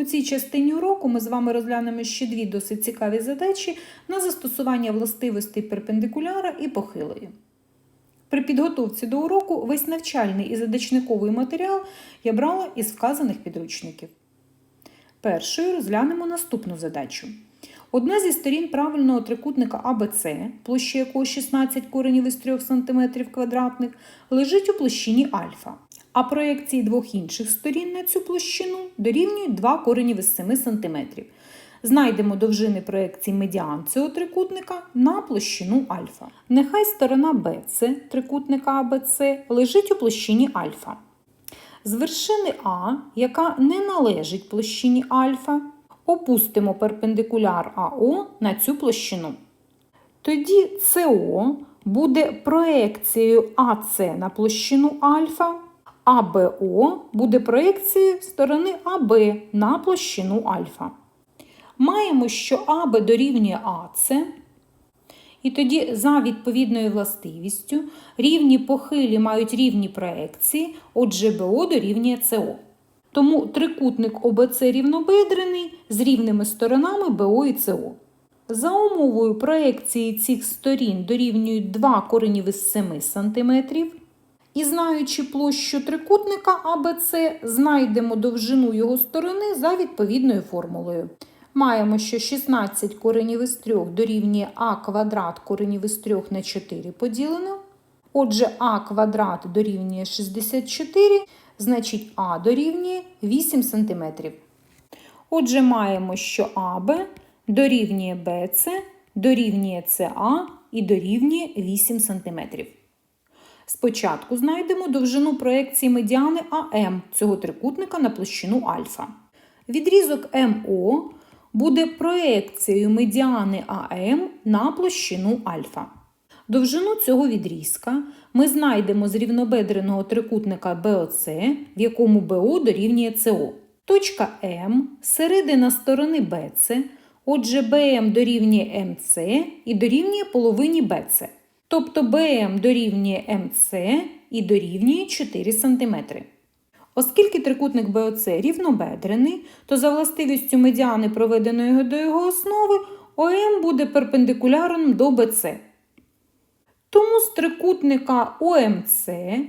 У цій частині уроку ми з вами розглянемо ще дві досить цікаві задачі на застосування властивостей перпендикуляра і похилої. При підготовці до уроку весь навчальний і задачниковий матеріал я брала із вказаних підручників. Першою розглянемо наступну задачу. Одна зі сторін правильного трикутника АБЦ, площа якого 16 коренів із 3 см квадратних, лежить у площині альфа, а проекції двох інших сторін на цю площину дорівнюють 2 коренів із 7 см. Знайдемо довжини проекції медіан цього трикутника на площину альфа. Нехай сторона BC трикутника АБЦ лежить у площині альфа. З вершини А, яка не належить площині альфа, опустимо перпендикуляр АО на цю площину. Тоді СО буде проекцією АС на площину альфа, а БО буде проекцією сторони АБ на площину альфа. Маємо, що АБ дорівнює АС, і тоді за відповідною властивістю рівні похилі мають рівні проекції, отже БО дорівнює СО. Тому трикутник ОБЦ рівнобедрений з рівними сторонами БО і СО. За умовою проекції цих сторін дорівнюють 2 коренів із 7 см. І знаючи площу трикутника АБЦ, знайдемо довжину його сторони за відповідною формулою. Маємо, що 16 коренів із 3 дорівнює а квадрат коренів із 3 на 4 поділено. Отже, а квадрат дорівнює 64, значить а дорівнює 8 см. Отже, маємо, що АБ дорівнює БЦ, дорівнює СА і дорівнює 8 см. Спочатку знайдемо довжину проекції медіани АМ цього трикутника на площину альфа. Відрізок МО буде проекцією медіани АМ на площину альфа. Довжину цього відрізка ми знайдемо з рівнобедреного трикутника БОЦ, в якому БО дорівнює СО. Точка М середина сторони БЦ, отже БМ дорівнює МЦ і дорівнює половині БЦ. Тобто БМ дорівнює МЦ і дорівнює 4 см. Оскільки трикутник БОЦ рівнобедрений, то за властивістю медіани, проведеної до його основи, ОМ буде перпендикулярним до БЦ. Тому з трикутника ОМЦ,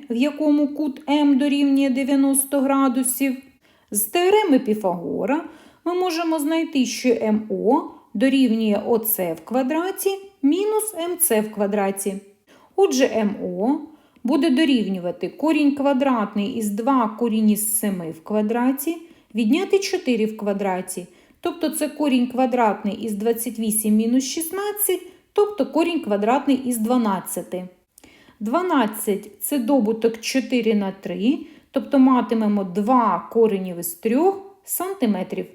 в якому кут М дорівнює 90 градусів, з теореми Піфагора ми можемо знайти, що МО дорівнює ОЦ в квадраті мінус МЦ в квадраті. Отже, МО буде дорівнювати корінь квадратний із 2 корінь із 7 в квадраті, відняти 4 в квадраті. Тобто це корінь квадратний із 28 мінус 16, тобто корінь квадратний із 12. 12 це добуток 4 на 3, тобто матимемо 2 коренів із 3 сантиметрів.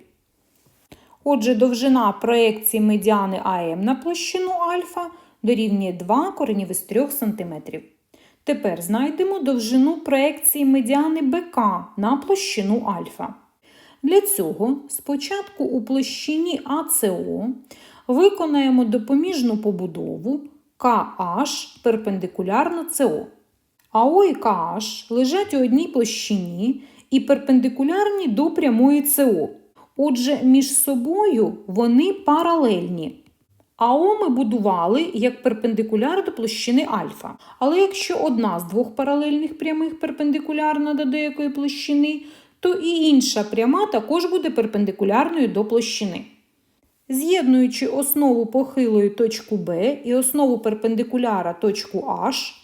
Отже, довжина проекції медіани АМ на площину альфа дорівнює 2 коренів із 3 см. Тепер знайдемо довжину проекції медіани БК на площину альфа. Для цього спочатку у площині АЦО виконаємо допоміжну побудову KH перпендикулярно СО. АО і KH лежать у одній площині і перпендикулярні до прямої СО. Отже, між собою вони паралельні. АО ми будували як перпендикуляр до площини альфа. Але якщо одна з двох паралельних прямих перпендикулярна до деякої площини, то і інша пряма також буде перпендикулярною до площини. З'єднуючи основу похилої точку Б і основу перпендикуляра точку H,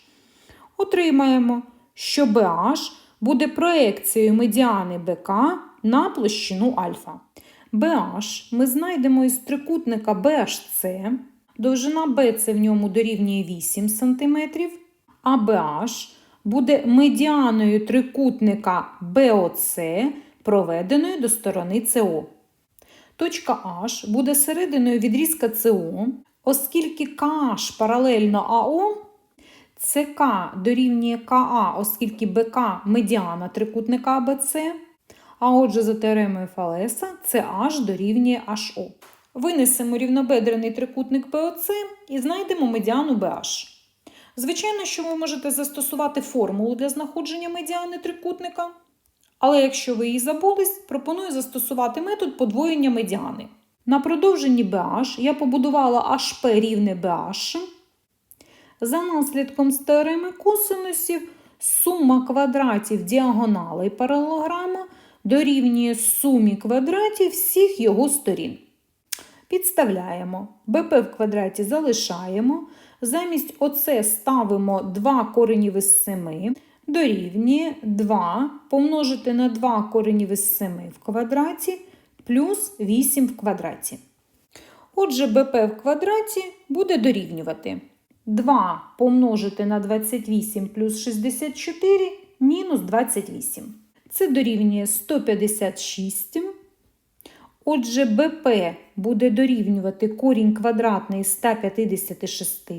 отримаємо, що BH буде проекцією медіани БК на площину альфа. BH ми знайдемо із трикутника BHC, довжина BC в ньому дорівнює 8 см, а BH буде медіаною трикутника BOC, проведеною до сторони CO. Точка H буде серединою відрізка CO, оскільки KH паралельно АО, ЦК дорівнює КА, оскільки БК медіана трикутника АБЦ, а отже, за теоремою Фалеса, CH дорівнює HO. Винесемо рівнобедрений трикутник БОЦ і знайдемо медіану BH. Звичайно, що ви можете застосувати формулу для знаходження медіани трикутника. Але якщо ви її забулись, пропоную застосувати метод подвоєння медіани. На продовженні BH я побудувала HP рівне BH. За наслідком теореми косинусів сума квадратів діагоналей паралелограма дорівнює сумі квадратів всіх його сторін. Підставляємо. БП в квадраті залишаємо. Замість оце ставимо 2 коренів із 7 дорівнює 2 помножити на 2 коренів із 7 в квадраті плюс 8 в квадраті. Отже, БП в квадраті буде дорівнювати 2 помножити на 28 плюс 64 мінус 28. Це дорівнює 156. Отже, БП буде дорівнювати корінь квадратний 156.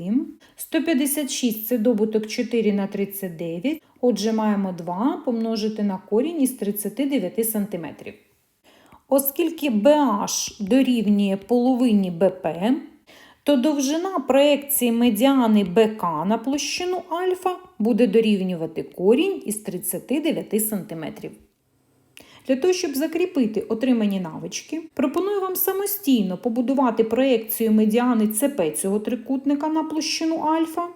156 це добуток 4 на 39. Отже, маємо 2 помножити на корінь із 39 см. Оскільки BH дорівнює половині БП, то довжина проекції медіани БК на площину альфа буде дорівнювати корінь із 39 см. Для того, щоб закріпити отримані навички, пропоную вам самостійно побудувати проекцію медіани ЦП цього трикутника на площину альфа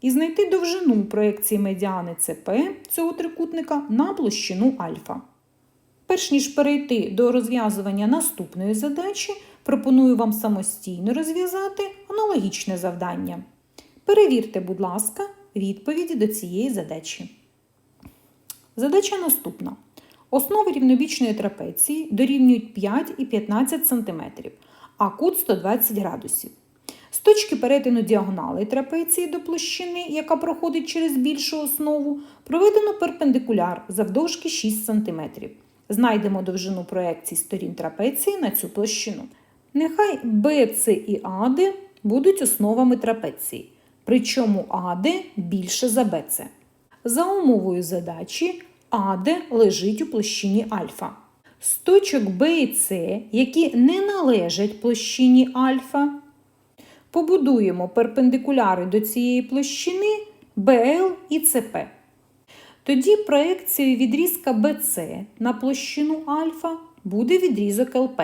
і знайти довжину проекції медіани ЦП цього трикутника на площину альфа. Перш ніж перейти до розв'язування наступної задачі, пропоную вам самостійно розв'язати аналогічне завдання. Перевірте, будь ласка, відповіді до цієї задачі. Задача наступна. Основи рівнобічної трапеції дорівнюють 5 і 15 см, а кут 120 градусів. З точки перетину діагоналей трапеції до площини, яка проходить через більшу основу, проведено перпендикуляр завдовжки 6 см. Знайдемо довжину проекцій сторін трапеції на цю площину. Нехай BC і AD будуть основами трапеції, причому AD більше за BC. За умовою задачі АД лежить у площині альфа. З точок Б і С, які не належать площині альфа, побудуємо перпендикуляри до цієї площини БЛ і ЦП. Тоді проекцією відрізка BC на площину альфа буде відрізок ЛП.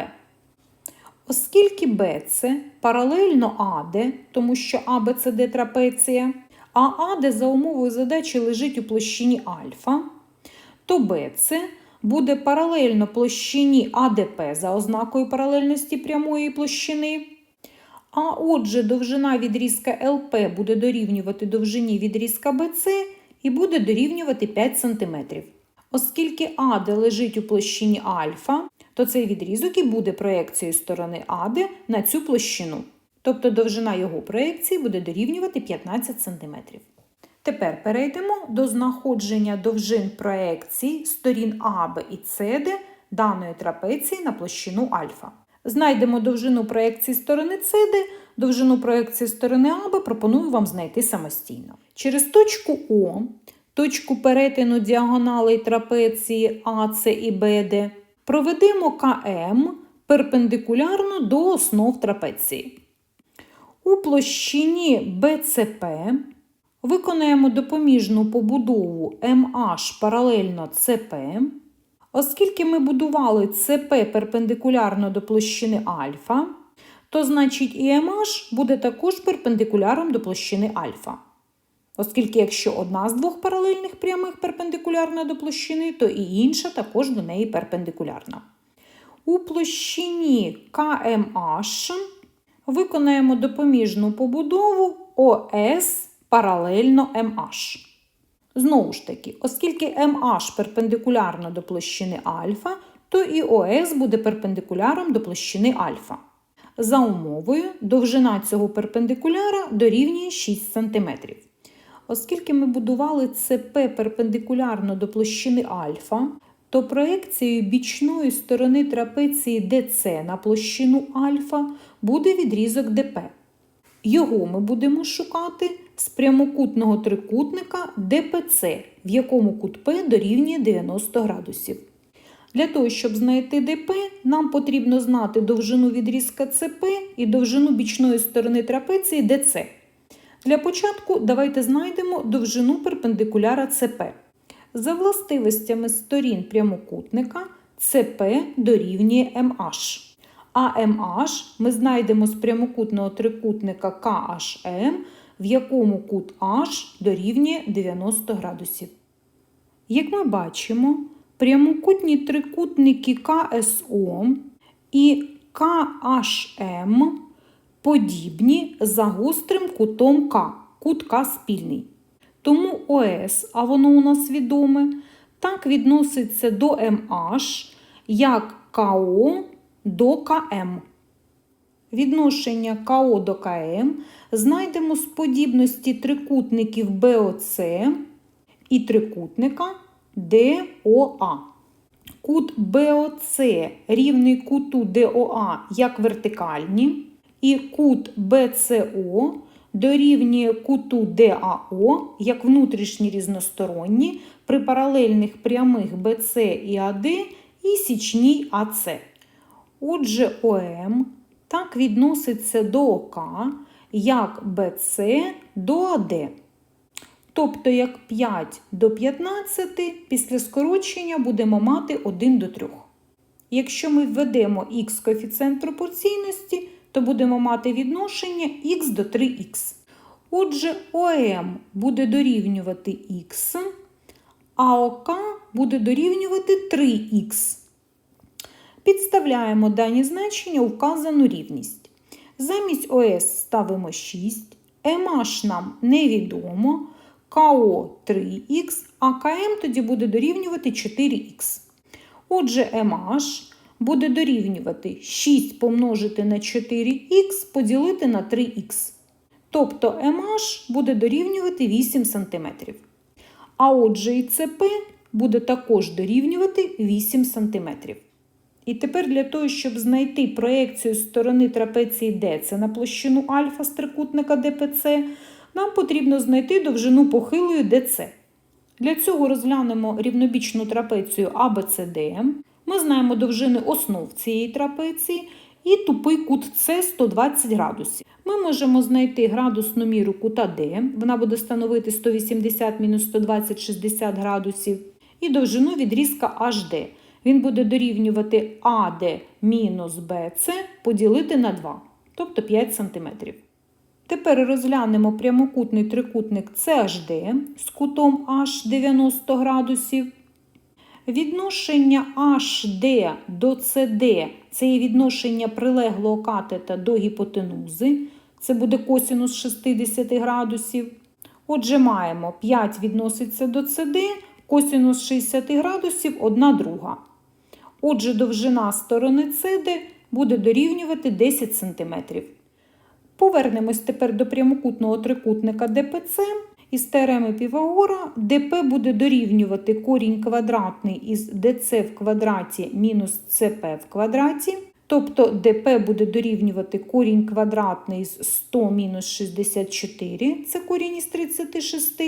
Оскільки BC паралельно АД, тому що АБЦД трапеція, а АД за умовою задачі лежить у площині альфа, то BC буде паралельно площині АДП за ознакою паралельності прямої площини. А отже, довжина відрізка ЛП буде дорівнювати довжині відрізка BC і буде дорівнювати 5 см. Оскільки АД лежить у площині альфа, то цей відрізок і буде проекцією сторони АД на цю площину. Тобто довжина його проекції буде дорівнювати 15 см. Тепер перейдемо до знаходження довжин проекцій сторін АБ і СД даної трапеції на площину альфа. Знайдемо довжину проекції сторони СД, довжину проекції сторони АБ пропоную вам знайти самостійно. Через точку О, точку перетину діагоналей трапеції АС і БД, проведемо КМ перпендикулярно до основ трапеції. У площині БЦП Виконаємо допоміжну побудову MH паралельно CP. Оскільки ми будували CP перпендикулярно до площини альфа, то значить і MH буде також перпендикуляром до площини альфа. Оскільки, якщо одна з двох паралельних прямих перпендикулярна до площини, то і інша також до неї перпендикулярна. У площині KMH виконаємо допоміжну побудову ОС паралельно MH. Знову ж таки, оскільки MH перпендикулярно до площини альфа, то і ОС буде перпендикуляром до площини альфа. За умовою, довжина цього перпендикуляра дорівнює 6 см. Оскільки ми будували ЦП перпендикулярно до площини альфа, то проекцією бічної сторони трапеції DC на площину альфа буде відрізок ДП. Його ми будемо шукати з прямокутного трикутника ДПЦ, в якому кут дорівнює 90 градусів. Для того, щоб знайти ДП, нам потрібно знати довжину відрізка ЦП і довжину бічної сторони трапеції ДЦ. Для початку давайте знайдемо довжину перпендикуляра ЦП. за властивостями сторін прямокутника ЦП дорівнює MH. А MH ми знайдемо з прямокутного трикутника KHM, в якому кут H дорівнює 90 градусів. Як ми бачимо, прямокутні трикутники КСО і KHM подібні за гострим кутом К, кут К спільний. Тому ОС, а воно у нас відоме, так відноситься до МH, як КО до КМ. Відношення КО до КМ знайдемо з подібності трикутників БОЦ і трикутника ДОА. Кут БОЦ рівний куту ДОА як вертикальні, і кут БЦО дорівнює куту ДАО як внутрішні різносторонні при паралельних прямих БЦ і АД і січній АЦ. Отже, ОМ так відноситься до ОК, як БЦ до АД. Тобто, як 5 до 15 після скорочення будемо мати 1 до 3. Якщо ми введемо х коефіцієнт пропорційності, то будемо мати відношення х до 3х. Отже, ОМ буде дорівнювати х, а ОК буде дорівнювати 3х. Підставляємо дані значення у вказану рівність. Замість ОС ставимо 6, МH нам невідомо, КО 3х, а КМ тоді буде дорівнювати 4х. Отже, MH буде дорівнювати 6 помножити на 4х поділити на 3х. Тобто MH буде дорівнювати 8 см. А отже, і ЦП буде також дорівнювати 8 см. І тепер для того, щоб знайти проекцію сторони трапеції ДЦ на площину альфа з трикутника ДПЦ, нам потрібно знайти довжину похилої ДЦ. Для цього розглянемо рівнобічну трапецію ABCD. Ми знаємо довжини основ цієї трапеції і тупий кут С 120 градусів. Ми можемо знайти градусну міру кута D, вона буде становити 180 мінус 120 60 градусів, і довжину відрізка HD. Він буде дорівнювати AD мінус BC поділити на 2, тобто 5 см. Тепер розглянемо прямокутний трикутник CHD з кутом H 90 градусів. Відношення HD до CD це є відношення прилеглого катета до гіпотенузи. Це буде косінус 60 градусів. Отже, маємо 5 відноситься до CD, косінус 60 градусів 1 друга. Отже, довжина сторони CD буде дорівнювати 10 см. Повернемось тепер до прямокутного трикутника ДПЦ. Із теореми Півагора ДП буде дорівнювати корінь квадратний із ДЦ в квадраті мінус ЦП в квадраті. Тобто ДП буде дорівнювати корінь квадратний з 100 мінус 64, це корінь із 36,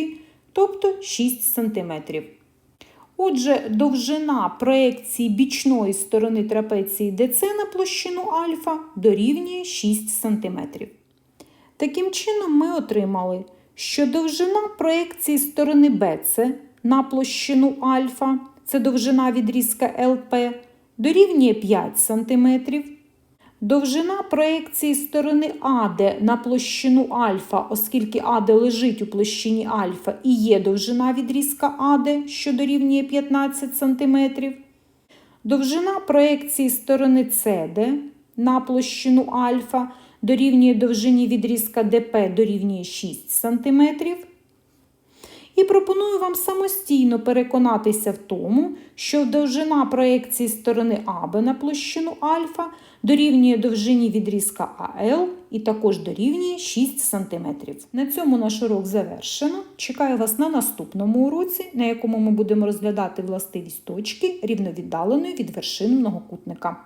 тобто 6 см. Отже, довжина проекції бічної сторони трапеції ДЦ на площину альфа дорівнює 6 см. Таким чином, ми отримали, що довжина проекції сторони БЦ на площину альфа, це довжина відрізка ЛП, дорівнює 5 см. Довжина проекції сторони АД на площину альфа, оскільки АД лежить у площині альфа і є довжина відрізка АД, що дорівнює 15 см. Довжина проекції сторони СД на площину альфа дорівнює довжині відрізка ДП дорівнює 6 см. І пропоную вам самостійно переконатися в тому, що довжина проекції сторони АБ на площину альфа дорівнює довжині відрізка АЛ і також дорівнює 6 см. На цьому наш урок завершено. Чекаю вас на наступному уроці, на якому ми будемо розглядати властивість точки рівновіддаленої від вершин многокутника.